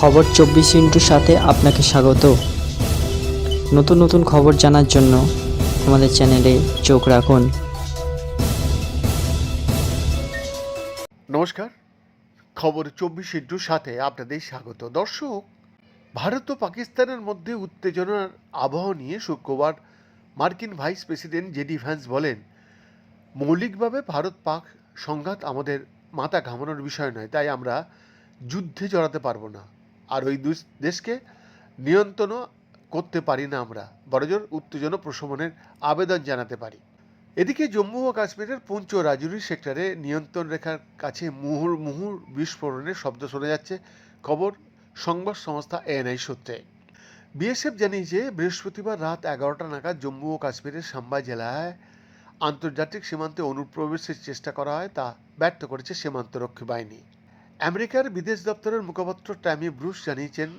খবর চব্বিশ ইন্টুর সাথে আপনাকে স্বাগত। নতুন নতুন খবর জানার জন্য আমাদের চ্যানেলে চোখ রাখুন। নমস্কার। খবর চব্বিশ ইন্টুর সাথে আপনাদের স্বাগত। দর্শক, ভারত ও পাকিস্তানের মধ্যে উত্তেজনার আবহাওয়া নিয়ে শুক্রবার মার্কিন ভাইস প্রেসিডেন্ট জেডি ভ্যান্স বলেন, মৌলিকভাবে ভারত পাক সংঘাত আমাদের মাথা ঘামানোর বিষয় নয়, তাই আমরা যুদ্ধে জড়াতে পারব না। আর ওই দেশকে নিয়ন্ত্রণও করতে পারি না আমরা। বড়জোর উত্তেজনা প্রশমনের আবেদন জানাতে পারি। এদিকে জম্মু ও কাশ্মীরের পুঞ্চ রাজুরি সেক্টরে নিয়ন্ত্রণ রেখার কাছে মুহুর মুহুর বিস্ফোরণের শব্দ শোনা যাচ্ছে, খবর সংবাদ সংস্থা এএনআই সূত্রে। বিএসএফ জানিয়েছে বৃহস্পতিবার রাত এগারোটা নাগাদ জম্মু ও কাশ্মীরের সাম্বা জেলায় আন্তর্জাতিক সীমান্তে অনুপ্রবেশের চেষ্টা করা হয় তা ব্যর্থ করেছে সীমান্তরক্ষী বাহিনী। আমেরিকার বিদেশ দপ্তরের মুখপাত্র ট্যামি ব্রুস জানিয়েছেন,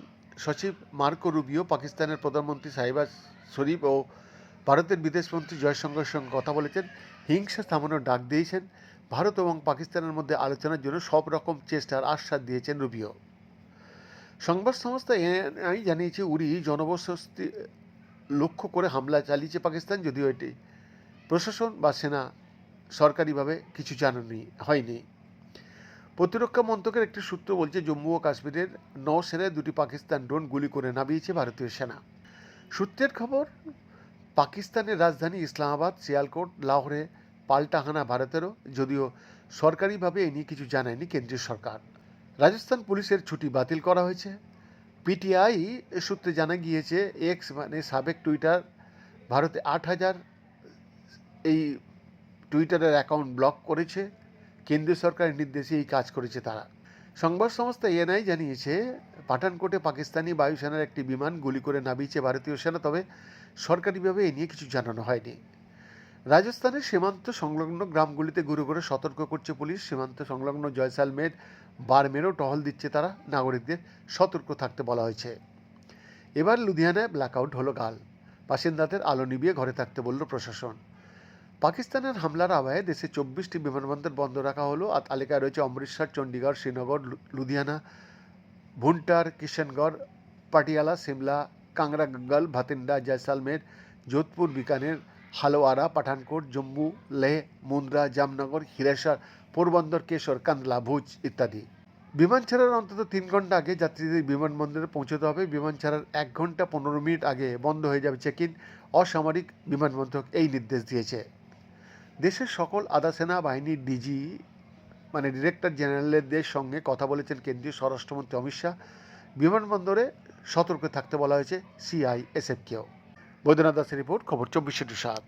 সচিব মার্কো রুবিও পাকিস্তানের প্রধানমন্ত্রী সাহিবাজ শরীফ ও ভারতের বিদেশমন্ত্রী জয়শঙ্করের সঙ্গে কথা বলেছেন। হিংসা থামানোর ডাক দিয়েছেন। ভারত এবং পাকিস্তানের মধ্যে আলোচনার জন্য সব রকম চেষ্টার আশ্বাস দিয়েছেন রুবিও। সংবাদ সংস্থা এনআই জানিয়েছে, উরি জনবসতি লক্ষ্য করে হামলা চালিয়েছে পাকিস্তান, যদিও এটি প্রশাসন বা সেনা সরকারিভাবে কিছু জানানি, হয়নি। প্রতিরক্ষা মন্ত্রকের একটি সূত্র বলছে, জম্মু ও কাশ্মীরের নৌসেনায় দুটি পাকিস্তান ড্রোন গুলি করে নামিয়েছে ভারতীয় সেনা। সূত্রের খবর, পাকিস্তানের রাজধানী ইসলামাবাদ সিয়ালকোট লাহোরে পাল্টা হানা ভারতেরও, যদিও সরকারিভাবে এ নিয়ে কিছু জানায়নি কেন্দ্রীয় সরকার। রাজস্থান পুলিশের ছুটি বাতিল করা হয়েছে। পিটিআই সূত্রে জানা গিয়েছে, এক্স মানে সাবেক টুইটার, ভারতে আট হাজার এই টুইটারের অ্যাকাউন্ট ব্লক করেছে। কেন্দ্রীয় সরকারের নির্দেশে এই কাজ করেছে তারা। সংবাদ সংস্থা এএনআই জানিয়েছে, পাঠানকোটে পাকিস্তানি বায়ুসেনার একটি বিমান গুলি করে নামিয়েছে ভারতীয় সেনা, তবে সরকারিভাবে এ নিয়ে কিছু জানানো হয়নি। রাজস্থানের সীমান্ত সংলগ্ন গ্রামগুলিতে ঘুরে ঘুরে সতর্ক করছে পুলিশ। সীমান্ত সংলগ্ন জয়সালমের বারমেরও টহল দিচ্ছে তারা। নাগরিকদের সতর্ক থাকতে বলা হয়েছে। এবার লুধিয়ানায় ব্ল্যাকআউট হলো গাল। বাসিন্দাদের আলো নিভিয়ে ঘরে থাকতে বলল প্রশাসন। পাকিস্তানের হামলার আবহে দেশে চব্বিশটি বিমানবন্দর বন্ধ রাখা হলো। আর তালিকায় রয়েছে অমৃতসর, চণ্ডীগড়, শ্রীনগর লুধিয়ানা ভুন্টার কিশনগড়, পাটিয়ালা, সিমলা কাংরা গঙ্গল ভাতিন্ডা, জয়সালমের, যোধপুর, বিকানের, হালওয়ারা, পাঠানকোট, জম্মু, লেহ, মুন্দ্রা, জামনগর হিরেশ্বর পোরবন্দর, কেশর কান্দলা ভুজ ইত্যাদি। বিমান ছাড়ার অন্তত তিন ঘণ্টা আগে যাত্রীদের বিমানবন্দরে পৌঁছতে হবে। বিমান ছাড়ার এক ঘণ্টা পনেরো মিনিট আগে বন্ধ হয়ে যাবে চেক ইন অসামরিক বিমানবন্দর এই নির্দেশ দিয়েছে। দেশের সকল আধা সেনা বাহিনীর ডিজি মানে ডিরেক্টর জেনারেলদের সঙ্গে কথা বলেছেন কেন্দ্রীয় স্বরাষ্ট্রমন্ত্রী অমিত শাহ। বিমানবন্দরে সতর্ক থাকতে বলা হয়েছে সিআইএসএফকেও বৈদ্যনাথ দাসের রিপোর্ট, খবর চব্বিশে সাত।